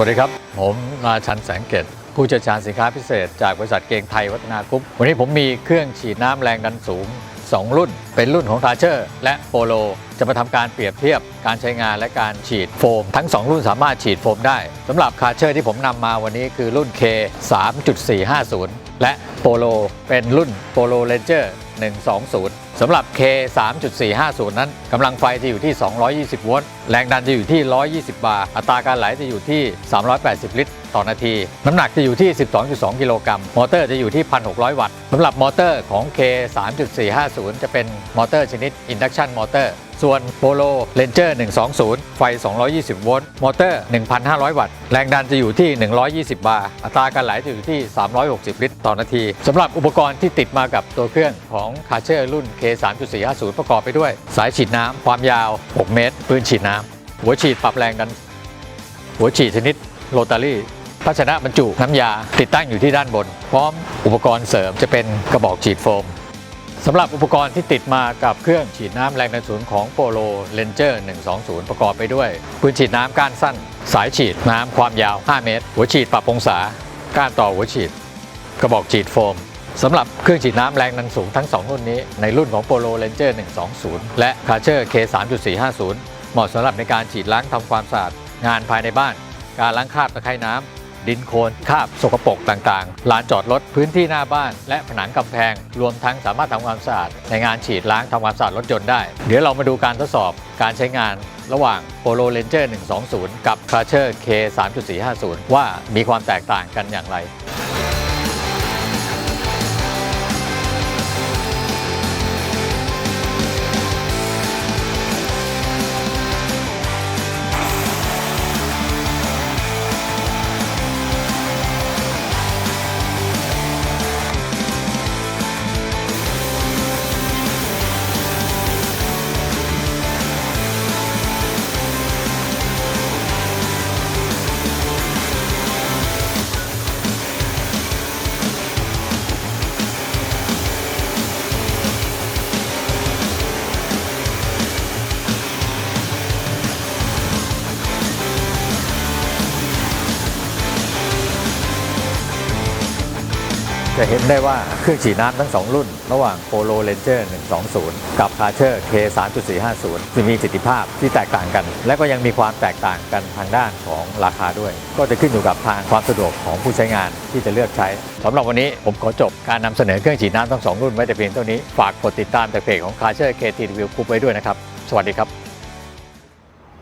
วัสดีครับ ผมราชันแสงเกตผู้เชี่ยวชาญสินค้าพิเศษ จากบริษัทเกงไทยวัฒนากรุ๊ปวันนี้ผมมีเครื่องฉีดน้ำแรงดันสูง 2 รุ่น เป็นรุ่นของทาเชอร์ และโปโล จะมาทำการเปรียบเทียบการใช้งานและการฉีดโฟม ทั้ง 2 รุ่นสามารถฉีดโฟมได้สำหรับคาเชอร์ที่ผมนำมาวันนี้คือรุ่น K 3.450 และโปโลเป็นรุ่นโปโลเ a นเจอร์120 สำหรับ K 3.450 นั้นกำลังไฟจะอยู่ที่ 220 โวลต์ แรงดันจะอยู่ที่ 120 บาร์ อัตราการไหลจะอยู่ที่ 380 ลิตร ต่อนาที น้ำหนักจะอยู่ที่ 12.2 กิโลกรัม มอเตอร์จะอยู่ที่ 1,600 วัตต์ สำหรับมอเตอร์ของ K 3.450 จะเป็นมอเตอร์ชนิด Induction Motor ส่วนโปโลเ a นเจอร์ 120 ไฟ 220 โวลต์ มอเตอร์ 1,500 วัตต์ แรงดันจะอยู่ที่ 120 บาร์ อัตราการไหลจะอยู่ที่ 360 ลิตรต่อนาที สำหรับอุปกรณ์ที่ติดมากับตัวเครื่องของคาเชอร์รุ่น K 3.450 ประกอบไปด้วย สายฉีดน้ำ ความยาว 6 เมตร ปืนฉีดน้ำ หัวฉีดปรับแรงดัน หัวฉีดชนิดโรตารี่ภาชนะบรรจุน้ำยาติดตั้งอยู่ที่ด้านบน พร้อมอุปกรณ์เสริมจะเป็นกระบอกฉีดโฟม สำหรับอุปกรณ์ที่ติดมากับเครื่องฉีดน้ำแรงดันสูงของโปโลเ a นเจอร์120 ประกอบไปด้วยปืนฉีดน้ำก้านสั้น สายฉีดน้ำความยาว 5 เมตร หัวฉีดปรับองศา ก้านต่อหัวฉีด กระบอกฉีดโฟมสำหรับเครื่องฉีดน้ำแรงดันสูงทั้ง 2 รุ่นนี้ ในรุ่นของ Polo Ranger 120 และ k a c h e r K 3.450 เหมาะสำหรับในการฉีดล้างทำความสะอาดงานภายในบ้าน การล้างคราบตะไคร่น้ำ ดินโคลนคราบสกปรกต่างๆ ลานจอดรถพื้นที่หน้าบ้าน และผนังกำแพง รวมทั้งสามารถทำความสะอาดในงานฉีดล้างทำความสะอาดรถยนต์ได้ เดี๋ยวเรามาดูการทดสอบการใช้งานระหว่าง Polo Ranger 120 กับ c r u s h e r K 3.450 ว่ามีความแตกต่างกันอย่างไร จะเห็นได้ว่าเครื่องฉีดน้ำทั้ง 2 รุ่น ระหว่าง Polo Ranger 120 กับ k a c h e r K 3.450 จะมีประสิทธิภาพที่แตกต่างกัน และก็ยังมีความแตกต่างกันทางด้านของราคาด้วย ก็จะขึ้นอยู่กับทางความสะดวกของผู้ใช้งานที่จะเลือกใช้สำหรับวันนี้ผมขอจบการนำเสนอเครื่องฉีดน้ำทั้ง 2 รุ่นไว้แต่เพียงเท่านี้ฝากกดติดตามแต่เพจของ k a c h e r KT Review Group ไว้ด้วยนะครับสวัสดีครับ